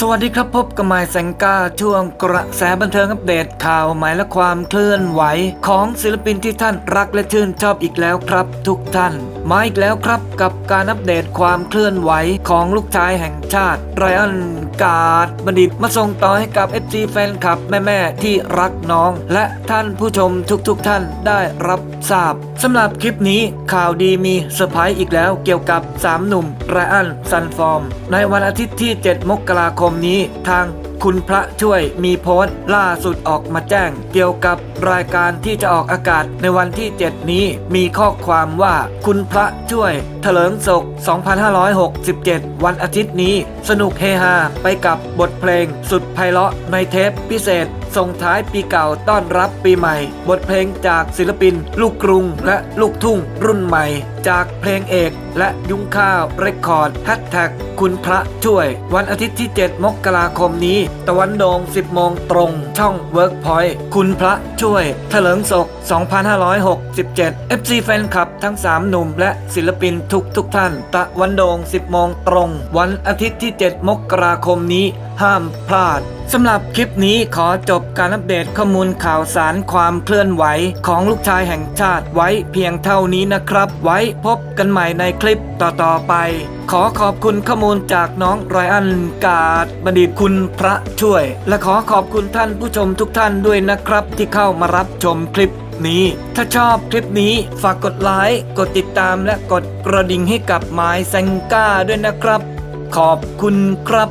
สวัสดีครับพบกับหมายแสงกาช่วงกระแสบันเทิงอัปเดตข่าวหมายและความเคลื่อนไหว ของศิลปินที่ท่านรักและชื่นชอบอีกแล้วครับ ทุกท่าน มาอีกแล้วครับกับการอัปเดตความเคลื่อนไหวของลูกชายแห่งชาติไรอันการ์ดบัณฑิตมาส่งต่อให้กับ FC แฟนคลับ แม่ๆที่รักน้อง และท่านผู้ชมทุกๆทท่านได้รับทราบสำหรับคลิปนี้ข่าวดีมีเซอร์ไพรส์อีกแล้วเกี่ยวกับ 3 หนุ่มไรอันซันฟอร์ม ในวันอาทิตย์ที่ 7 มกราคมมนี้ทาง คุณพระช่วยมีโพสต์ล่าสุดออกมาแจ้ง เกี่ยวกับรายการที่จะออกอากาศในวันที่ 7 นี้มีข้อความว่าคุณพระช่วยเถลิงศก 2567 วันอาทิตย์นี้ สนุกเฮฮาไปกับบทเพลงสุดไพเราะในเทปพิเศษ ส่งท้ายปีเก่าต้อนรับปีใหม่ บทเพลงจากศิลปิน ลูกกรุงและลูกทุ่งรุ่นใหม่ จากเพลงเอกและยุ้งข้าวเรคคอร์ดแฮชแท็กคุณพระช่วย วันอาทิตย์ที่ 7 มกราคมนี้ตะวันโดง 10 โมงตรง ช่อง Workpoint คุณพระช่วยเถลิงศก 2567 FC แฟนคลับทั้ง 3 หนุ่มและศิลปินทุกทุกท่าน ตะวันโดง 10 โมงตรง วันอาทิตย์ที่ 7 มกราคมนี้ ห้ามพลาดสำหรับคลิปนี้ขอจบการอัปเดตข้อมูลข่าวสารความเคลื่อนไหวของลูกชายแห่งชาติไว้เพียงเท่านี้นะครับ ไว้พบกันใหม่ในคลิปต่อๆไป ขอขอบคุณข้อมูลจากน้องไรอันกาดบัณฑิตคุณพระช่วย และขอขอบคุณท่านผู้ชมทุกท่านด้วยนะครับ ที่เข้ามารับชมคลิปนี้ ถ้าชอบคลิปนี้ฝากกดไลค์กดติดตามและกดกระดิ่งให้กับไม้แซงก้าด้วยนะครับ ขอบคุณครับ